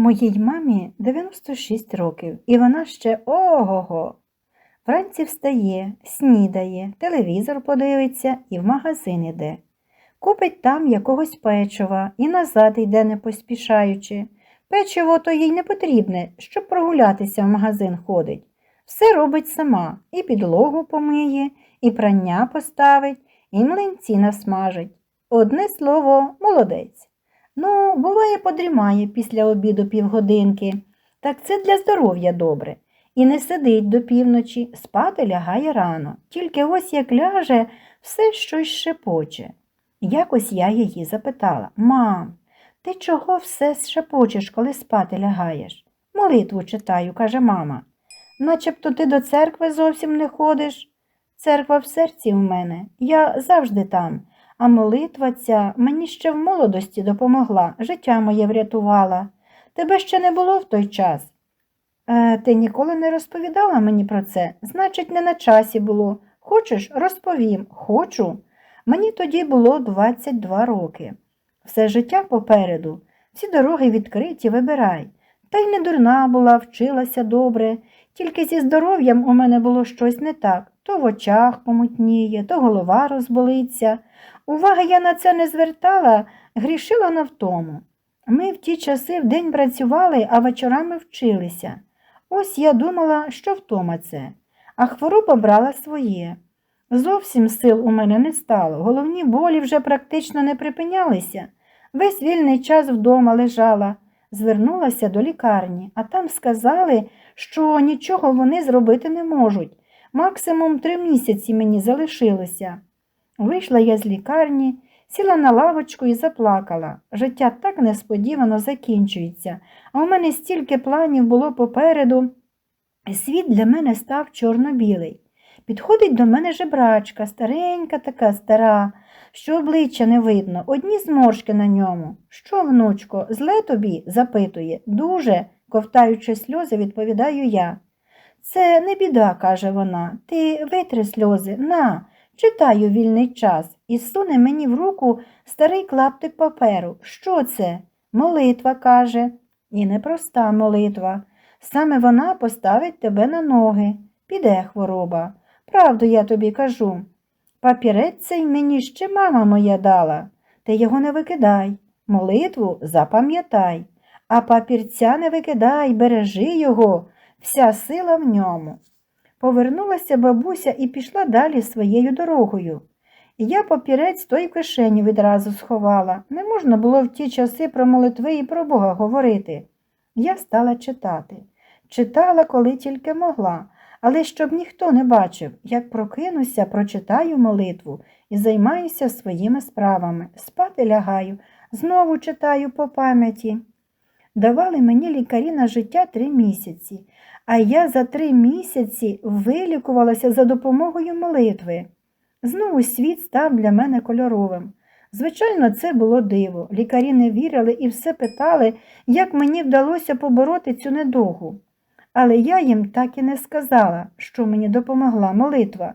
Моїй мамі 96 років, і вона ще ого-го. Вранці встає, снідає, телевізор подивиться і в магазин іде. Купить там якогось печива і назад йде не поспішаючи. Печиво то їй не потрібне, щоб прогулятися в магазин ходить. Все робить сама, і підлогу помиє, і прання поставить, і млинці насмажить. Одне слово, молодець. Ну, буває, подрімає після обіду півгодинки. Так це для здоров'я добре. І не сидить до півночі, спати лягає рано. Тільки ось як ляже, все щось шепоче. Якось я її запитала Мам, ти чого все шепочеш, коли спати лягаєш? Молитву читаю, каже мама. Начебто ти до церкви зовсім не ходиш. Церква в серці в мене, я завжди там, а молитва ця мені ще в молодості допомогла, життя моє врятувала. Тебе ще не було в той час. Е, ти ніколи не розповідала мені про це, значить, не на часі було. Хочеш, розповім, хочу. Мені тоді було 22 роки. Все життя попереду, всі дороги відкриті, вибирай. Та й не дурна була, вчилася добре, тільки зі здоров'ям у мене було щось не так. То в очах помутніє, то голова розболиться. Уваги я на це не звертала, грішила на втому. Ми в ті часи вдень працювали, а вечорами вчилися. Ось я думала, що втома це, а хвороба брала своє. Зовсім сил у мене не стало, головні болі вже практично не припинялися. Весь вільний час вдома лежала, звернулася до лікарні, а там сказали, що нічого вони зробити не можуть. Максимум три місяці мені залишилося. Вийшла я з лікарні, сіла на лавочку і заплакала. Життя так несподівано закінчується, а у мене стільки планів було попереду. Світ для мене став чорно-білий. Підходить до мене жебрачка, старенька така стара, що обличчя не видно, одні зморшки на ньому. Що, внучко, зле тобі? запитує. Дуже, ковтаючи сльози, відповідаю я. Це не біда, каже вона. Ти витри сльози, на, читаю вільний час і суне мені в руку старий клаптик паперу. Що це? Молитва, каже. І непроста молитва. Саме вона поставить тебе на ноги. Піде хвороба. Правду я тобі кажу. Папірець цей мені ще мама моя дала. Ти його не викидай. Молитву запам'ятай. А папірця не викидай, бережи його, вся сила в ньому. Повернулася бабуся і пішла далі своєю дорогою. Я папірець той в кишеню відразу сховала. Не можна було в ті часи про молитви і про Бога говорити. Я стала читати. Читала, коли тільки могла, але щоб ніхто не бачив, як прокинуся, прочитаю молитву і займаюся своїми справами. Спати лягаю, знову читаю по пам'яті. Давали мені лікарі на життя три місяці, а я за три місяці вилікувалася за допомогою молитви. Знову світ став для мене кольоровим. Звичайно, це було диво. Лікарі не вірили і все питали, як мені вдалося побороти цю недугу. Але я їм так і не сказала, що мені допомогла молитва.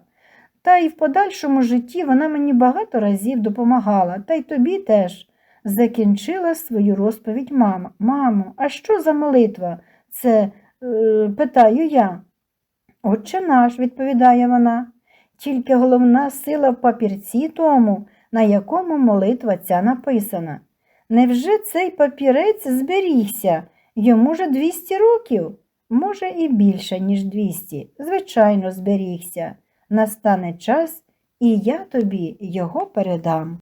Та й в подальшому житті вона мені багато разів допомагала, та й тобі теж. Закінчила свою розповідь мама. Мамо, а що за молитва? Це е, питаю я. Отче наш, відповідає вона, тільки головна сила в папірці тому, на якому молитва ця написана. Невже цей папірець зберігся? Йому же 200 років? Може, і більше, ніж 200. Звичайно, зберігся. Настане час, і я тобі його передам.